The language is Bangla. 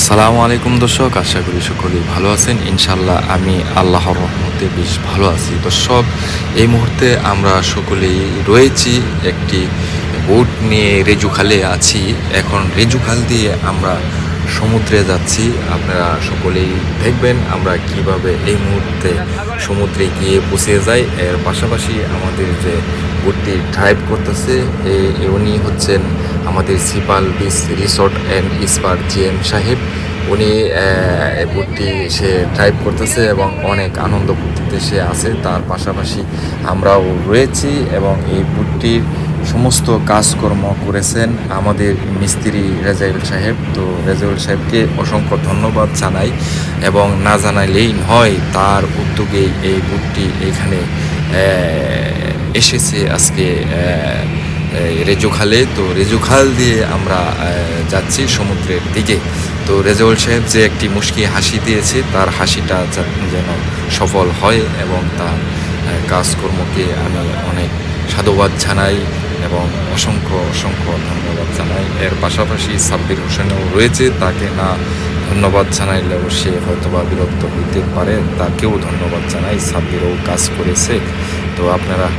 আসসালামু আলাইকুম দর্শক, আশা করি সকলেই ভালো আছেন। ইনশাল্লাহ আমি আল্লাহর রহমতে বেশ ভালো আছি। দর্শক, এই মুহূর্তে আমরা সকলেই রয়েছি একটি বোট নিয়ে রেজুখালে আছি। এখন রেজুখাল দিয়ে আমরা সমুদ্রে যাচ্ছি। আপনারা সকলেই দেখবেন আমরা কীভাবে এই মুহূর্তে সমুদ্রে গিয়ে পৌঁছে যাই। এর পাশাপাশি আমাদের যে বোটটি ড্রাইভ করতেছে উনি হচ্ছেন আমাদের সিপাল বিচ রিসোর্ট অ্যান্ড ইস্পার জি এম সাহেব। উনি বোটটি সে ড্রাইভ করতেছে এবং অনেক আনন্দ ফুর্তিতে সে আছে। তার পাশাপাশি আমরাও রয়েছি এবং এই বোটটির সমস্ত কাজকর্ম করেছেন আমাদের মিস্ত্রি রেজাইল সাহেব। তো রেজাইল সাহেবকে অসংখ্য ধন্যবাদ জানাই এবং না জানাইলেই নয়, তার উদ্যোগেই এই বুটটি এখানে এসেছে আজকে রেজুখালে তো রেজুখাল দিয়ে আমরা যাচ্ছি সমুদ্রের দিকে। তো রেজাউল সাহেব যে একটি মুশকি হাসি দিয়েছে, তার হাসিটা যেন সফল হয় এবং তার কাজকর্মকে আমি অনেক সাধুবাদ জানাই এবং অসংখ্য অসংখ্য ধন্যবাদ জানাই। এর পাশাপাশি সাব্বির হোসেনও রয়েছে, তাকে না ধন্যবাদ জানাইলেও সে হয়তোবা বিরক্ত হইতে পারে, তাকেও ধন্যবাদ জানাই। সাব্বিরও কাজ করেছে। তো আপনারা